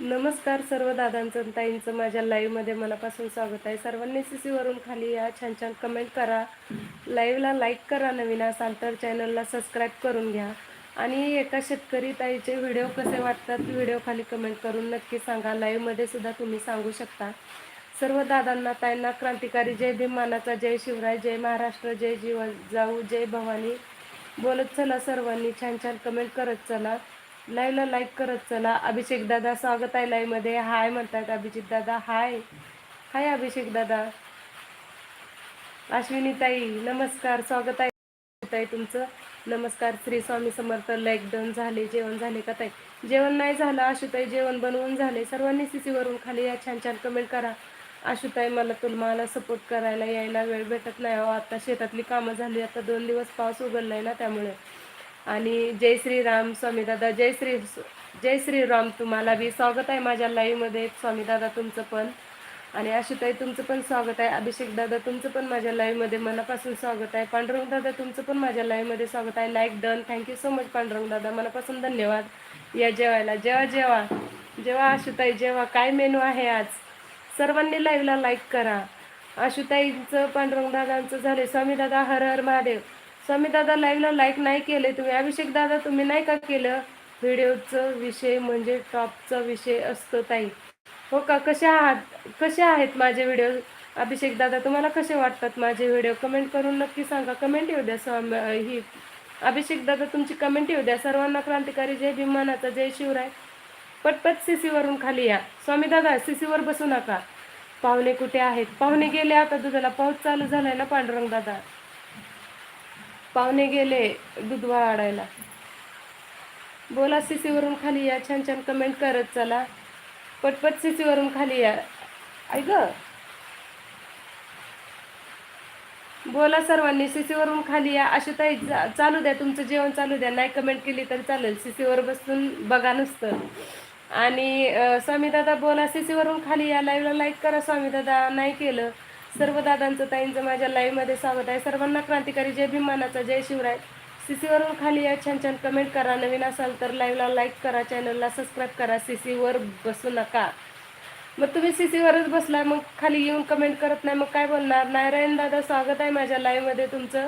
नमस्कार सर्व दादांचं ताईंचं. माझ्या लाईव्हमध्ये मनापासून स्वागत आहे. सर्वांनी सी सीवरून खाली या. छान छान कमेंट करा. लाईव्हला लाईक करा नवीन असाल तर चॅनलला सबस्क्राईब करून घ्या. आणि एका शेतकरी ताईचे व्हिडिओ कसे वाटतात व्हिडिओ खाली कमेंट करून नक्की सांगा. लाईव्हमध्ये सुद्धा तुम्ही सांगू शकता. सर्व दादांना ताईंना क्रांतिकारी जय भीमानाचा जय शिवराय जय महाराष्ट्र जय जीव जाऊ जय भवानी. बोलत चला सर्वांनी. छान छान कमेंट करत चला. लाईव्हला लाईक करत चला. अभिषेक दादा स्वागत आहे लाईव्हमध्ये हाय म्हणतात अभिजित दादा. हाय. हाय अभिषेक दादा. अश्विनी ताई नमस्कार. स्वागत आहे ताई तुमचं. नमस्कार. श्री स्वामी समर्थ. लाईक डन झाले जेवण झाले का ताई? जेवण नाही झालं. आशुताई जेवण बनवून झाले. सर्वांनी सीसीवरून खाली या. छान छान कमेंट करा. आशुताई मला तुला मला सपोर्ट करायला यायला वेळ भेटत नाही. हो आता शेतातली कामं झाली. आता दोन दिवस पाऊस उघडलाय ना त्यामुळे. आणि जय श्रीराम स्वामी दादा जय श्री जय श्रीराम तुम्हाला बी स्वागत आहे माझ्या लाईव्हमध्ये स्वामी दादा तुमचं पण. आणि आशुताई तुमचं पण स्वागत आहे. अभिषेक दादा तुमचं पण माझ्या लाईव्हमध्ये मनापासून स्वागत आहे. पांडुरंग दादा तुमचं पण माझ्या लाईव्हमध्ये स्वागत आहे. Like done thank you so much Pandurang दादा. मनापासून धन्यवाद. या जेवायला. जेवा जेवा. जेव्हा आशुताई जेव्हा काय मेनू आहे आज? सर्वांनी लाईव्हला लाईक करा. आशुताईंचं पांडुरंग दादांचं झाले. स्वामी दादा हर हर महादेव. स्वामी दादा लाईव्हला लाईक नाही केले तुम्ही अभिषेक दादा तुम्ही नाही का केलं? व्हिडिओचं विषय म्हणजे टॉपचा विषय असतो ताई. हो का? कसे आहात? कसे आहेत माझे व्हिडिओ अभिषेक दादा तुम्हाला कसे वाटतात माझे व्हिडिओ कमेंट करून नक्की सांगा. कमेंट येऊ द्या स्वामी ही. अभिषेक दादा तुमची कमेंट येऊ द्या. सर्वांना क्रांतिकारी जय भीमानाचा जय शिवराय. पटपट सीसीवरून खाली या. स्वामी दादा सीसीवर बसू नका. पाहुणे कुठे आहेत? पाहुणे गेले आता दुधाला. पाऊस चालू झालाय ना पांडुरंग दादा? पाहुणे गेले दूध वाढायला बोला सीसीवरून खाली या छान छान कमेंट करत चला. पटपट सीसीवरून खाली या. ऐक बोला सर्वांनी सीसीवरून खाली या. अशी ताई चालू द्या तुमचं जेवण चालू द्या. नाही कमेंट केली तर चालेल. सीसीवर बसून बघा नुसतं. आणि स्वामी दादा बोला सीसीवरून खाली या. लाईव्हला लाईक करा स्वामी दादा नाही केलं. सर्व दादांचं ताईंचं माझ्या लाईव्हमध्ये स्वागत आहे. सर्वांना क्रांतिकारी जय भीमानाचा जय शिवराय. सी सीवरून खाली या छान छान कमेंट करा. नवीन असाल तर लाईव्हला लाईक करा चॅनलला सबस्क्राईब करा. सी सीवर बसू नका. मग तुम्ही सी सीवरच बसलाय मग खाली येऊन कमेंट करत नाही मग काय बोलणार? नारायण दादा स्वागत आहे माझ्या लाईव्हमध्ये तुमचं.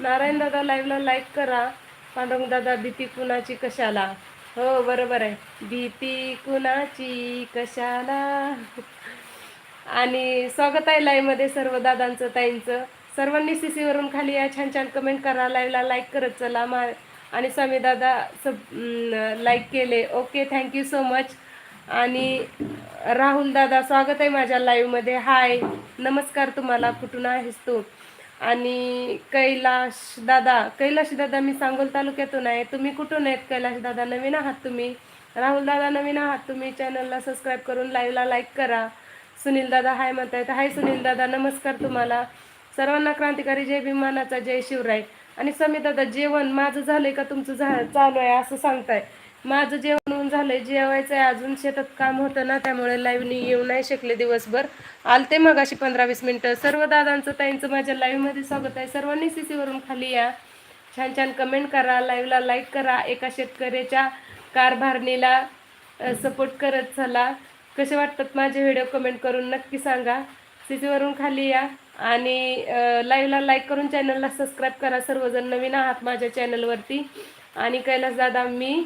नारायण दादा लाईव्हला लाईक करा. पांडुरंग दादा भीती कुणाची कशाला? हो बरोबर आहे. भीती कुणाची कशाला? आणि स्वागत आहे लाईव्हमध्ये सर्व दादांचं ताईंचं. सर्वांनी सी सीवरून खाली या छान छान कमेंट करा लाईव्हला लाईक करत चला. मा आणि स्वामी दादा सब लाईक केले. Okay thank you so much आणि राहुल दादा स्वागत आहे माझ्या लाईव्हमध्ये हाय नमस्कार तुम्हाला कुठून आहेस तू? आणि कैलाश दादा कैलाश दादा मी सांगोल तालुक्यातून आहे. तुम्ही कुठून आहेत? कैलाश दादा नवीन आहात तुम्ही? राहुल दादा नवीन आहात तुम्ही? चॅनलला सबस्क्राईब करून लाईव्हला लाईक करा. सुनील दादा हाय म्हणतायत. हाय सुनील दादा नमस्कार तुम्हाला. सर्वांना क्रांतिकारी जय भीमानाचा जय शिवराय. आणि समी दादा जेवण माझं झालंय का तुमचं झा चालू आहे असं सांगताय. माझं जेवण होऊन झालंय जेवायचं आहे अजून. शेतात काम होतं ना त्यामुळे लाईव्हनी येऊ नाही शकले दिवसभर. आलते मग अशी पंधरा वीस मिनटं. सर्व दादांचं ताईंचं माझ्या लाईव्हमध्ये स्वागत आहे. सर्वांनी सी सीवरून खाली या. छान छान कमेंट करा लाईव्हला लाईक करा. एका शेतकऱ्याच्या कारभारणीला सपोर्ट करत चला. कसे वाटतात माझे व्हिडिओ कमेंट करून नक्की सांगा. सीसीवरून खाली या. आणि लाईव्हला लाईक करून चॅनलला सबस्क्राईब करा. सर्वजण नवीन आहात माझ्या चॅनलवरती आणि कैलास दादा मी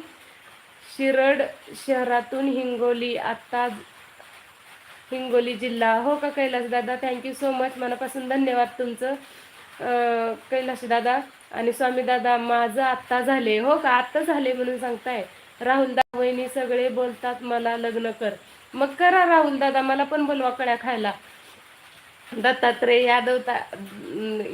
शिरड शहरातून हिंगोली आत्ता हिंगोली जिल्हा. हो का कैलास दादा? थँक्यू सो मच मनापासून धन्यवाद तुमचं. कैलास दादा आणि स्वामी दादा माझं आत्ता झाले. हो का? आत्ता झाले म्हणून सांगताय. राहुल दादा वहिनी सगळे बोलतात मला लग्न कर. मग करा राहुल दादा मला पण बोलवा कड्या खायला. दत्तात्रय यादव ता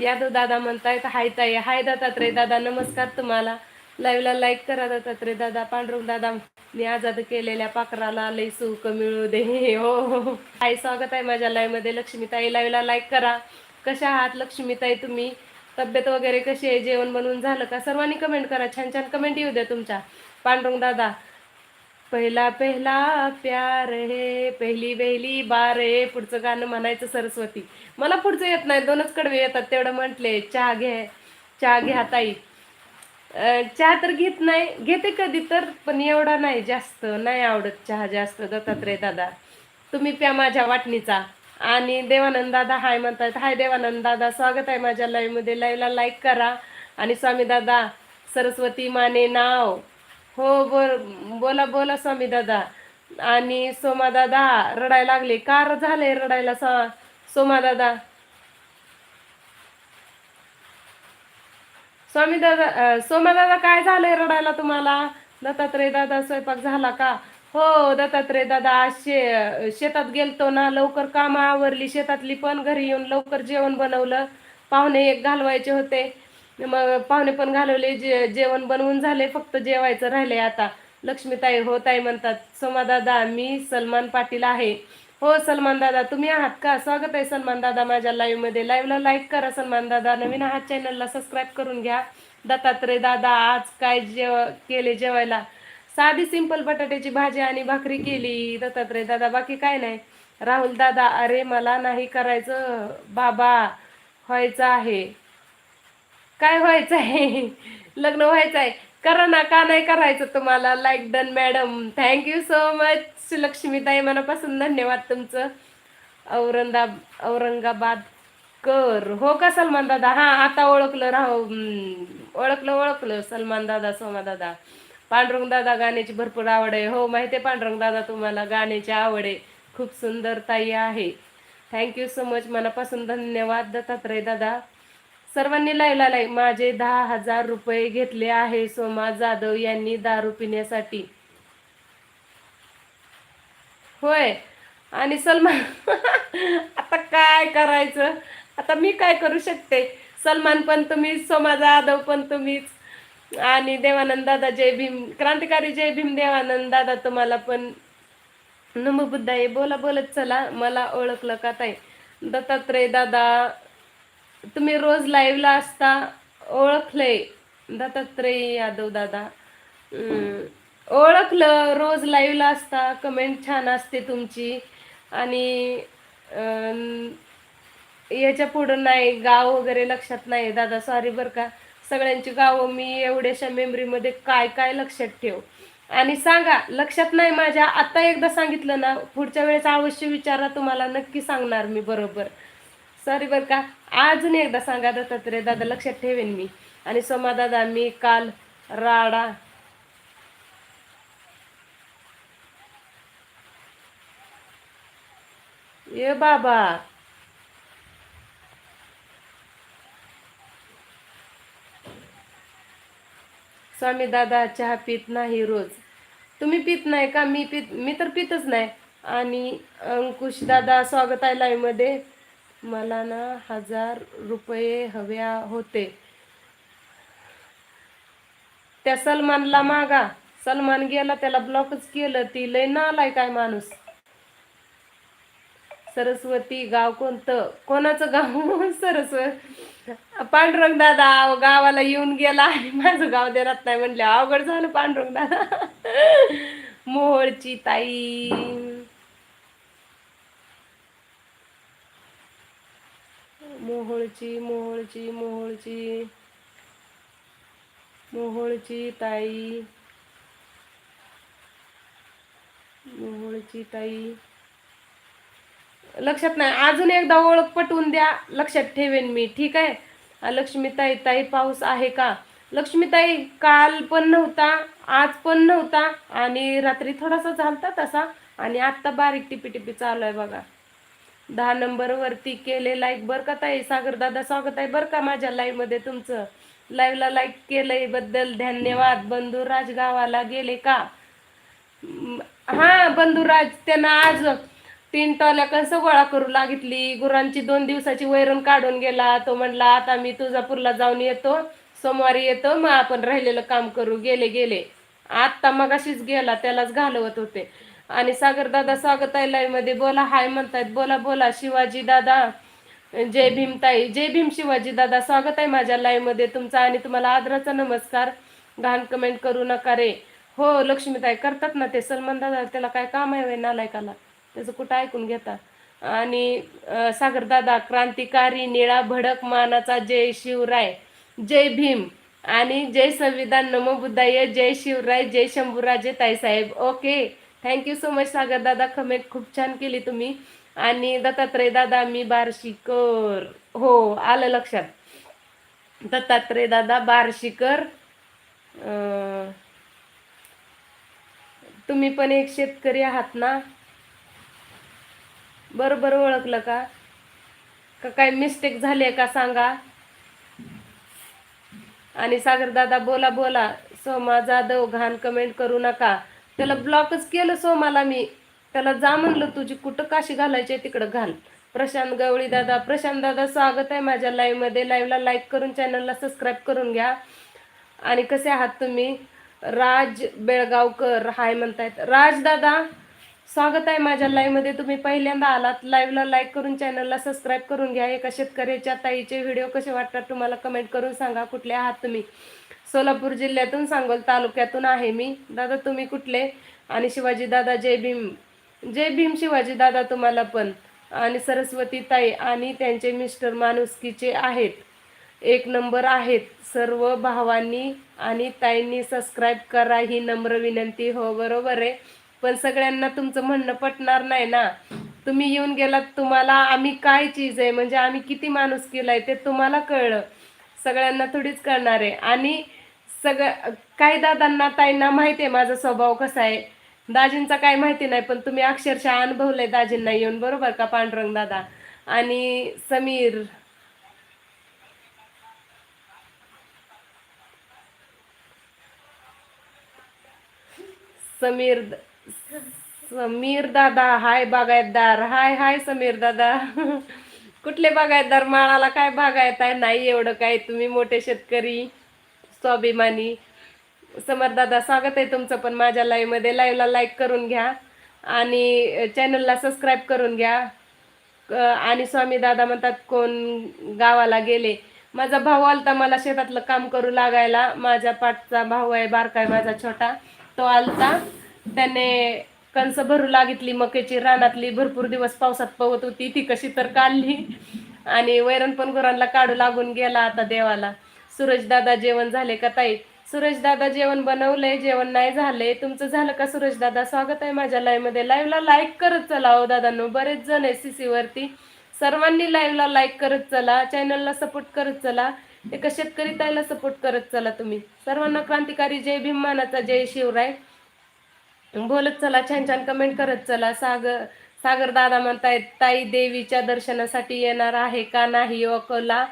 यादव दादा म्हणतायत हाय ताई हाय दत्तात्रय दादा नमस्कार तुम्हाला. लाईव्हला लाईक करा दत्तात्रय दादा पांडुरंग दादा मी आजाद केलेल्या पाखराला लई सुख मिळू दे. हो हो हो. हाय स्वागत आहे माझ्या लाईव्ह लक्ष्मीताई लाईव्हला लाईक करा. कशा आहात लक्ष्मीताई तुम्ही? तब्येत वगैरे कशी आहे? जेवण बनवून झालं का? सर्वांनी कमेंट करा. छान छान कमेंट येऊ द्या तुमच्या. पांडुरंग दादा पहिला पहिला प्यार हे पहिली पहिली बार हे. पुढचं गाणं म्हणायचं सरस्वती. मला पुढचं येत नाही दोनच कडवे येतात तेवढं म्हटले चहा घे चहा घ्या ताई. चहा तर घेत नाही घेते कधी तर पण एवढा नाही जास्त नाही आवडत चहा जास्त. दत्तात्रय दादा तुम्ही प्या माझ्या वाटणीचा. आणि देवानंद दादा हाय म्हणतात हाय देवानंद दादा स्वागत आहे माझ्या लाईव्हमध्ये लाईव्हला लाईक करा. आणि स्वामी दादा सरस्वती माने नाव. हो बोल बोला बोला स्वामी दादा. आणि सोमा दादा रडायला लागले. कार झाले रडायला सा सोमा दादा? स्वामी दादा सोमा दादा काय झालंय रडायला तुम्हाला? दत्तात्रय दादा स्वयंपाक झाला का? हो दत्तात्रय दादा आज शे शेतात गेलतो ना लवकर कामं आवरली. शेतातली पण घरी येऊन लवकर जेवण बनवलं. पाहुणे एक घालवायचे होते. मग पाहुणे पण घालवले जे जेवण बनवून झाले फक्त जेवायचं राहिले आता. लक्ष्मीताई हो ताई म्हणतात सोमा दादा मी सलमान पाटील आहे. हो सलमान दादा तुम्ही आहात का? स्वागत आहे सलमान दादा माझ्या लाईव्हमध्ये. लाईव्हला लाईक करा सलमान दादा. नवीन आहात चॅनलला सबस्क्राईब करून घ्या. दत्तात्रय दादा आज काय जेव केले जेवायला? साधी सिंपल बटाट्याची भाजी आणि भाकरी केली. दत्तात्रय दादा बाकी काय नाही. राहुल दादा अरे मला नाही करायचं. बाबा व्हायचं आहे. काय व्हायचं आहे लग्न व्हायचं आहे करा ना का नाही करायचं तुम्हाला? Like done madam thank you so much लक्ष्मीताई मनापासून धन्यवाद तुमचं. औरंगा औरंगाबाद कर. हो का सलमान दादा? हा आता ओळखलं राहो ओळखलं ओळखलं. सलमान दादा सोमा दादा. पांडुरंग दादा गाण्याची भरपूर आवड आहे. हो माहिती आहे पांडुरंग दादा तुम्हाला? गाण्याची आवड आहे. खूप सुंदर ताई आहे. थँक्यू सो मच मनापासून धन्यवाद दत्तात्रय दादा. सर्वांनी लायला लाय माझे दहा हजार रुपये घेतले आहे सोमा जाधव यांनी दारू पिण्यासाठी. होय आणि सलमान आता काय करायचं? आता मी काय करू शकते? सलमान पण तुम्हीच सोमा जाधव पण तुम्हीच. आणि देवानंद दादा जय भीम क्रांतिकारी जय भीम देवानंद दादा तुम्हाला पण. नम आहे बोला बोलत चला मला ओळखलं का ताई? दत्तात्रय दादा तुम्ही रोज लाईव्हला असता ओळखलंय दत्तात्रय यादव दादा. ओळखलं रोज लाईव्हला असता कमेंट छान असते तुमची. आणि याच्या पुढं नाही गाव वगैरे लक्षात नाही दादा सॉरी बरं का. सगळ्यांची गावं मी एवढ्याशा मेमरीमध्ये काय काय लक्षात ठेव? आणि सांगा लक्षात नाही माझ्या आता एकदा सांगितलं ना पुढच्या वेळेस अवश्य विचारा तुम्हाला नक्की सांगणार मी बरोबर. सॉरी बरं का. अजून एकदा सांगा दत्तात्रय दादा लक्षात ठेवेन मी. आणि सोमा दादा मी काल राडा ये बाबा. स्वामी दादा चहा पित नाही रोज. तुम्ही पित नाही का? मी पित मी तर पितच नाही. आणि अंकुश दादा स्वागत आहे live मध्ये. मला ना हजार रुपये हव्या होते. त्या सलमानला मागा. सलमान गेला त्याला ब्लॉकच केलं. ती लय नालाय काय माणूस. सरस्वती गाव कोणतं? कोणाचं गाव? सरस्वती. पांडुरंग दादा गावाला येऊन गेला आणि माझं गाव देणार नाही म्हणले. अवघड झालं पांडुरंग दादा. मोहोळची ताई. मोहोळची मोहोळची मोहोळची. मोहोळची ताई. मोहोळची ताई. लक्षात नाही. अजून एकदा ओळख पटवून द्या. लक्षात ठेवेन मी. ठीक आहे? लक्ष्मीताई ताई पाऊस आहे का? लक्ष्मीताई काल पण नव्हता आज पण नव्हता आणि रात्री थोडासा झालता तसा आणि आत्ता बारीक टिपी टिपी चालू आहे बघा. दहा नंबर वरती केले लाईक बर का ताई सागर दादा स्वागत आहे बर का माझ्या लाईव्हमध्ये तुमचं? लाईव्हला लाईक केलंयबद्दल धन्यवाद. बंधुराज गावाला गेले का? हा बंधुराज त्यांना आज तीन टॉल्या कसं गोळा करू लागितली गुरांची दोन दिवसाची वैरण काढून गेला. तो म्हणला आता मी तुळजापूरला जाऊन येतो. सोमवारी येतो. मग आपण राहिलेलं काम करू. गेले गेले. आत्ता मगाशीच गेला. त्यालाच घालवत होते. आणि सागर दादा स्वागत आहे live मध्ये. बोला हाय म्हणतायत. बोला बोला. शिवाजी दादा जय भीमताई. जय भीम शिवाजी दादा. स्वागत आहे माझ्या लाईव्हमध्ये तुमचा आणि तुम्हाला आदराचा नमस्कार. घाण कमेंट करू नका रे. हो लक्ष्मीताई करतात ना ते. सलमान दादा त्याला काय काम आहे नालायकाला? त्याचं कुठं ऐकून घेता? आणि सागरदादा सागर दादा क्रांतिकारी निळा भडक मानाचा जय शिवराय. जय भीम. आणि जय संविधान नमो बुद्धाय. जय शिवराय जय Shambhuraje ताईसाहेब. Okay. Thank you so much Sagar दादा. कमेंट खूप छान केली तुम्ही. आणि दत्तात्रय दादा मी बारशीकर. हो आलं लक्षात. दत्तात्रय दादा बार्शीकर. तुम्ही पण एक शेतकरी आहात ना? बरोबर ओळखलं का? का काय मिस्टेक झाली आहे का सांगा? आणि सागर दादा बोला बोला. सोमा जाधव घाण कमेंट करू नका. त्याला ब्लॉकच केलं सोमाला मी. त्याला जा म्हणलं तुझी कुठं काशी घालायची तिकडं घाल. प्रशांत गवळी दादा प्रशांत दादा स्वागत आहे माझ्या लाईव्हमध्ये. लाईव्हला लाईक करून चॅनलला सबस्क्राईब करून घ्या. आणि कसे आहात तुम्ही? राज बेळगावकर हाय म्हणतायत. राज दादा स्वागत आहे माझ्या लाईव्हमध्ये. तुम्ही पहिल्यांदा आलात. लाईव्हला लाईक करून चॅनलला सबस्क्राईब करून घ्या. एका शेतकऱ्याच्या ताईचे व्हिडिओ कसे वाटतात तुम्हाला कमेंट करून सांगा. कुठले आहात तुम्ही? सोलापूर जिल्ह्यातून सांगोल तालुक्यातून आहे मी. दादा तुम्ही कुठले? आणि शिवाजी दादा जय भीम. जय भीम शिवाजी दादा तुम्हाला पण. आणि सरस्वती ताई आणि त्यांचे मिस्टर माणुसकीचे आहेत. एक नंबर आहेत. सर्व भावांनी आणि ताईंनी सबस्क्राईब करा ही नम्र विनंती. हो बरोबर आहे. पण सगळ्यांना तुमचं म्हणणं पटणार नाही ना. तुम्ही येऊन गेलात तुम्हाला आम्ही काय चीज आहे? म्हणजे आम्ही किती माणूस केलाय ते तुम्हाला कळलं. सगळ्यांना थोडीच कळणार आहे. आणि सगळं काही दादांना ताईंना माहिती आहे माझा स्वभाव कसा आहे. दाजींचा काय माहिती नाही पण तुम्ही अक्षरशः अनुभवलंय दाजींना येऊन बरोबर का पांडुरंग दादा? आणि समीर? समीर समीर दादा हाय बागायतदार हाय हाय समीर दादा. कुठले बागायतदार? माळाला काय बागायत आहे? नाही एवढं काय तुम्ही मोठे शेतकरी. स्वाभिमानी समर दादा स्वागत आहे तुमचं पण माझ्या लाईव्हमध्ये. लाईव्हला लाईक करून घ्या आणि चॅनलला सबस्क्राईब करून घ्या. आणि स्वामी दादा म्हणतात कोण गावाला गेले? माझा भाऊ आलता मला शेतातलं काम करू लागायला. माझ्या पाठचा भाऊ आहे बारका आहे माझा छोटा. तो आलता. त्याने कणस भरू लागितली मकेची रानातली. भरपूर दिवस पावसात पवत होती. ती कशी तर काढली. आणि वैरण पण गुरांना काढू लागून गेला आता देवाला. सूरजदादा जेवण झाले का ताई? सूरजदादा जेवण बनवलंय जेवण नाही झालंय. तुमचं झालं का सूरजदादा स्वागत आहे माझ्या लाईव्हमध्ये लाईव्हला लाईक करत चला हो दादांनो. बरेच जण आहे सी वरती. सर्वांनी लाईव्हला लाईक करत चला. चॅनलला सपोर्ट करत चला. एका शेतकरी ताईला सपोर्ट करत चला तुम्ही. सर्वांना क्रांतिकारी जय भीम मानाचा जय शिवराय. बोलत चला छान छान कमेंट करत चला. सागर सागर दादा म्हणतायत ताई देवीच्या दर्शनासाठी येणार आहे का नाही अकोला?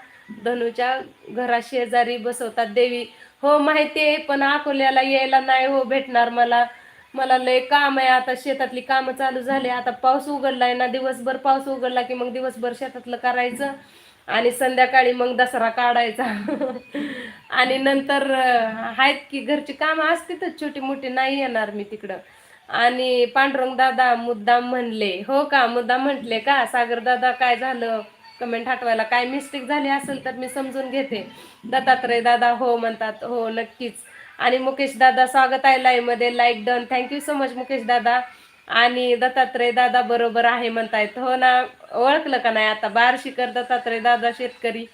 धनुच्या घरा शेजारी बसवतात. देवी हो माहिती आहे पण अकोल्याला यायला नाही हो भेटणार मला. मला लय काम आहे. आता शेतातली कामं चालू झाली. आता पाऊस उघडलाय ना दिवसभर पाऊस उघडला की मग दिवसभर शेतातलं करायचं आणि संध्याकाळी मग दसरा काढायचा. आणि नंतर आहेत की घरची कामं असतीतच छोटी मोठी नाही येणार मी तिकडं. आणि पांडुरंग दादा मुद्दाम म्हणले हो का? मुद्दाम म्हटले का? सागर दादा काय झालं? कमेंट हटवायला. काय मिस्टेक झाली असेल तर मी समजून घेते. दत्तात्रय दादा हो म्हणतात हो नक्कीच. आणि मुकेश दादा स्वागत आहे लाईव्हमध्ये. Like done thank you so much Mukesh दादा. आणि दत्तात्रय दादा बरोबर आहे म्हणतायत. हो ना ओळखलं का नाही आता? बारशीकर दत्तात्रय दादा शेतकरी.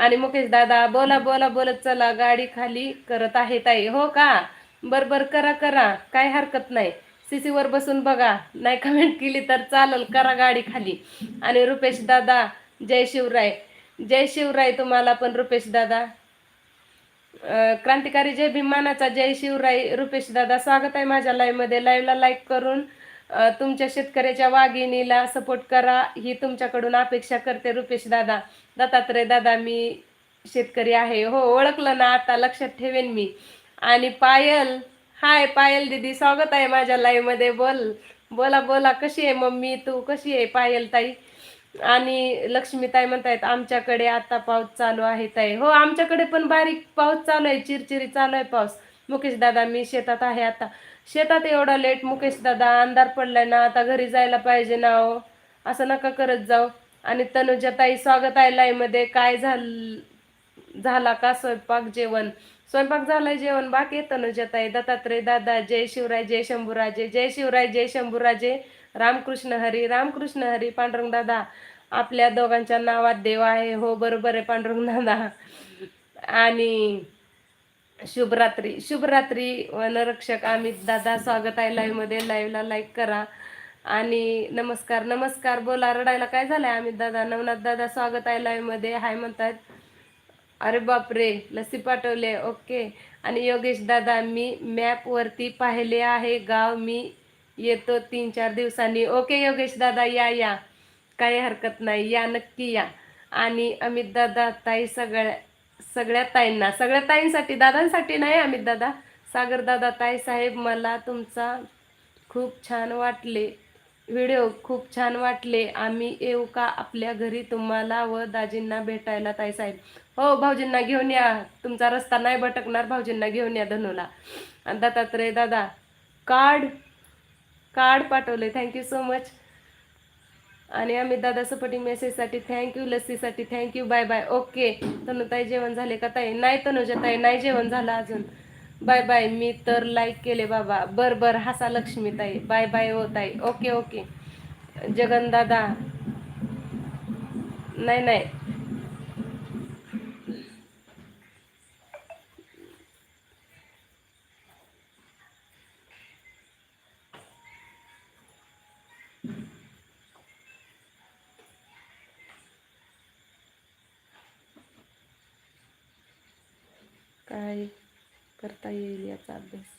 आणि मुकेश दादा बोला बोला बोलत चला. गाडी खाली करत आहे ताई. हो का? बर बर करा करा. काय हरकत नाही. सीसीवर बसून बघा. नाही कमेंट केली तर चालेल करा गाडी खाली. आणि रुपेश दादा जय शिवराय. जय शिवराय तुम्हाला पण रुपेश दादा. क्रांतिकारी जय भीमानाचा जय शिवराय. रुपेश दादा स्वागत आहे माझ्या लाईव्हमध्ये लाईव्हला लाईक करून तुमच्या शेतकऱ्याच्या वाघिणीला सपोर्ट करा. ही तुमच्याकडून अपेक्षा करते रुपेश दादा. दत्तात्रय दादा मी शेतकरी आहे. हो ओळखलं ना आता. लक्षात ठेवेन मी. आणि पायल हाय पायल दीदी स्वागत आहे माझ्या लाईव्हमध्ये. बोल बोला बोला कशी आहे मम्मी तू? कशी आहे पायल ताई? आणि लक्ष्मीताई म्हणतायत आमच्याकडे आता पाऊस चालू आहे ताई. हो आमच्याकडे पण बारीक पाऊस चालू आहे चिरचिरी चालू आहे पाऊस. मुकेश दादा मी शेतात आहे आता. शेतात एवढा लेट मुकेश दादा अंधार पडलाय ना आता घरी जायला पाहिजे ना हो. असं नका करत जाऊ. आणि तनुजा ताई स्वागत आहे लाईमध्ये मध्ये. काय झाल झाला का स्वयंपाक जेवण? स्वयंपाक झालाय जेवण बाकी आहे दत्तात्रय दादा जय शिवराय जय शंभूराजे जय शिवराय जय शंभूराजे रामकृष्ण हरी रामकृष्ण हरी पांडुरंग दादा. आपल्या दोघांच्या नावात देव आहे. हो बरोबर आहे पांडुरंग दादा. आणि शुभरात्री. शुभरात्री वनरक्षक अमित दादा स्वागत आहे लाईव्हमध्ये. लाईव्हला लाईक करा. आणि नमस्कार नमस्कार. बोला रडायला काय झालंय? अमित दादा नवनाथ दादा स्वागत आहे लाईव्हमध्ये. हाय म्हणतात. अरे बापरे लस्सी पाठवले ओके. आणि योगेश दादा मी मॅपवरती पाहिले आहे गाव मी येतो तीन चार दिवसांनी. ओके योगेश दादा या या. काही हरकत नाही या नक्की या. आणि अमित दादा ताई सगळ्या सगळ्या ताईंना सगळ्या ताईंसाठी दादांसाठी नाही अमित दादा. सागर दादा ताई साहेब मला तुमचा खूप छान वाटले. व्हिडिओ खूप छान वाटले. आम्ही येऊ का आपल्या घरी तुम्हाला व दाजींना भेटायला ताई साहेब? हो भाऊजींना घेऊन या. तुमचा रस्ता नाही भटकणार भाऊजींना घेऊन या धनुला. आणि दत्तात्रय दादा कार्ड कार्ड पाठवले. थँक्यू सो मच आणि आम्ही दादा सपोर्टिंग मेसेजसाठी thank you लस्सीसाठी thank you bye bye okay तनुताई जेवण झाले का ताई? नाही तनुजा ताई नाही जेवण झालं अजून. बाय बाय मी तर लाईक केले बाबा. बर बर हसा लक्ष्मी ताई. बाय बाय हो ताई. Okay okay. जगन दादा नाही नाही. काय? करता येईल याचा अभ्यास.